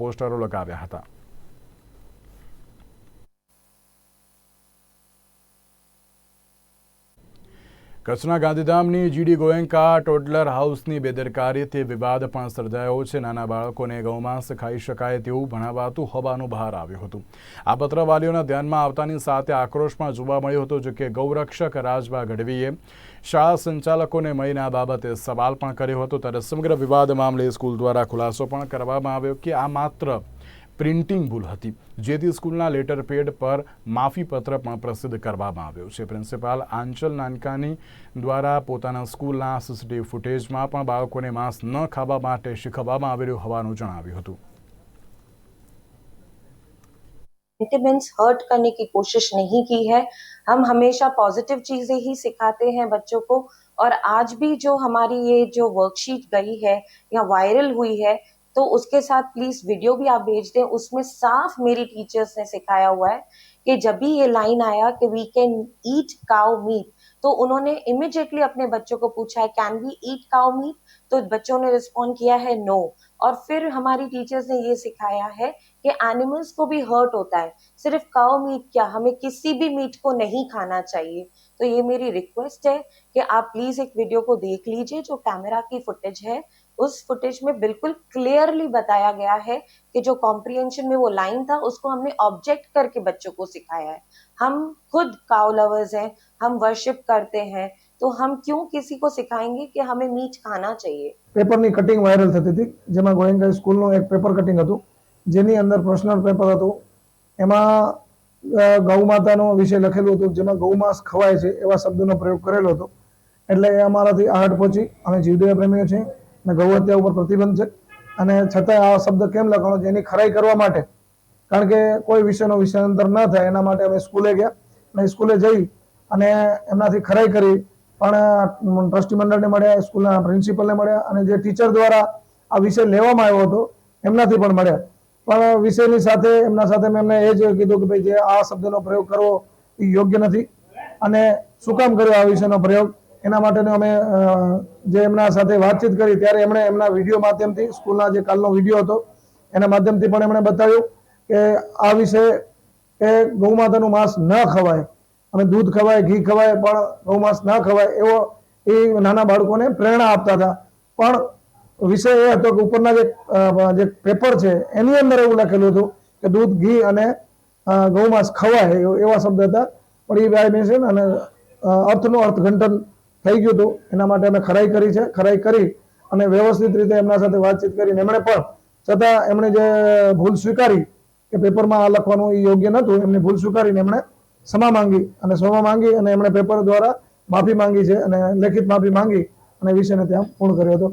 પોસ્ટરો લગાવ્યા હતા. કચ્છના ગાંધીધામની જીડી ગોયંકા ટોડલર હાઉસની બેદરકારીથી વિવાદ પણ સર્જાયો છે. નાના બાળકોને ગૌમાંસ ખાઈ શકાય તેવું ભણાવાતું હોવાનું બહાર આવ્યું હતું. આ પત્ર વાલીઓના ધ્યાનમાં આવતાની સાથે આક્રોશ પણ જોવા મળ્યો હતો જો કે ગૌરક્ષક રાજબા ગઢવીએ શાળા સંચાલકોને મળીને આ બાબતે સવાલ પણ કર્યો હતો. ત્યારે સમગ્ર વિવાદ મામલે સ્કૂલ દ્વારા ખુલાસો પણ કરવામાં આવ્યો કે આ માત્ર પ્રિન્ટિંગ ભૂલ હતી જેથી સ્કૂલના લેટર પેડ પર માફીપત્ર પણ પ્રસિદ્ધ કરવામાં આવ્યો છે પ્રિન્સિપાલ આંચલ નાનકાની દ્વારા પોતાના સ્કૂલના સીસીટીવી ફૂટેજમાં પણ બાળકોને માંસ ન ખાવા માટે શીખવવામાં આવેલું હોવાનું જણાવ્યું હતું सेंटिमेंट्स हर्ट करने की कोशिश नहीं की है हम हमेशा पॉजिटिव चीजें ही सिखाते हैं बच्चों को और आज भी जो हमारी ये जो वर्कशीट गई है या वायरल हुई है तो उसके साथ प्लीज़ वीडियो भी आप भेज दें। उसमें साफ़ मेरी टीचर्स ने सिखाया हुआ है कि जब भी ये लाइन आया कि we can eat cow meat तो उन्होंने इमिडिएटली अपने बच्चों को पूछा है can we eat cow meat तो बच्चों ने रिस्पॉन्ड किया है नो no. और फिर हमारी टीचर्स ने ये सिखाया है कि एनिमल्स को भी हर्ट होता है। सिर्फ़ काउ मीट क्या? हमें किसी भी मीट को नहीं खाना चाहिए। तो ये मेरी रिक्वेस्ट है कि आप प्लीज़ एक वीडियो को देख लीजिए, जो कैमरा की फुटेज है उस फुटेज में बिल्कुल क्लियरली बताया गया है कि जो कॉम्प्रिहेंशन में वो लाइन था उसको हमने ऑब्जेक्ट करके बच्चों को सिखाया है हम खुद काउ लवर्स हैं हम वर्शिप करते हैं तो हम क्यों किसी को सिखाएंगे कि हमें मीट खाना चाहिए પેપરની કટિંગ વાયરલ થતી હતી જેમાં ગોયંકા સ્કૂલનું એક પેપર કટિંગ હતું જેની અંદર પર્સનલ પેપર હતું એમાં અ, ગૌ માતાનો વિષય લખેલું હતું જેમાં ગૌમાંસ ખવાય છે એવા શબ્દનો પ્રયોગ કરેલો હતો એટલે એ અમારાથી આહટ પહોંચી અમે જીવદયા પ્રેમીઓ છીએ અને ગૌ હત્યા ઉપર પ્રતિબંધ છે. અને છતાંય આ શબ્દ કેમ લખવાનો છે? એની ખરાઈ કરવા માટે. કારણ કે કોઈ વિષયનો વિષયાંતર ન થાય, એના માટે અમે સ્કૂલે ગયા. અને સ્કૂલે જઈ અને એમનાથી ખરાઈ કરી. પણ ટ્રસ્ટી મંડળને મળ્યા, સ્કૂલના પ્રિન્સિપલને મળ્યા અને જે ટીચર દ્વારા આ વિષય લેવામાં આવ્યો હતો, એમનાથી પણ મળ્યા. પણ વિષયની સાથે, એમના સાથે મેં એમને એ જ કીધું કે ભાઈ, જે આ શબ્દનો પ્રયોગ કરવો એ યોગ્ય નથી. અને શું કામ કર્યો આ વિષયનો પ્રયોગ? એના માટેનો અમે જે એમના સાથે વાતચીત કરી, ત્યારે એમણે એમના વીડિયો માધ્યમથી, સ્કૂલના જે કાલનો વીડિયો હતો, એના માધ્યમથી પણ એમણે બતાવ્યું કે આ વિષય કે ગૌ માતાનું માંસ ન ખવાય, અને દૂધ ખવાય, ઘી ખવાય, પણ ગૌ માંસ ન ખવાય, એવો એ નાના બાળકોને પ્રેરણા આપતા હતા. પણ વિષય એ હતો કે ઉપરના જે પેપર છે, એની અંદર એવું લખેલું હતું કે દૂધ, ઘી અને ગૌમાંસ ખવાય, એવ- શબ્દ હતા. પણ એ ભાઈ છે ને, અને અર્થનું અર્થઘંટન થઈ ગયું હતું. એના માટે અમે ખરાઈ કરી છે. ખરાઈ કરી અને વ્યવસ્થિત રીતે એમના સાથે વાતચીત કરીને એમણે પણ છતાં એમણે જે ભૂલ સ્વીકારી કે પેપરમાં આ લખવાનું એ યોગ્ય નહોતું, એમની ભૂલ સ્વીકારીને એમણે ક્ષમા માંગી અને ક્ષમા માંગી અને એમણે પેપર દ્વારા માફી માંગી છે અને લેખિત માફી માંગી અને વિષયને ત્યાં પૂર્ણ કર્યો હતો.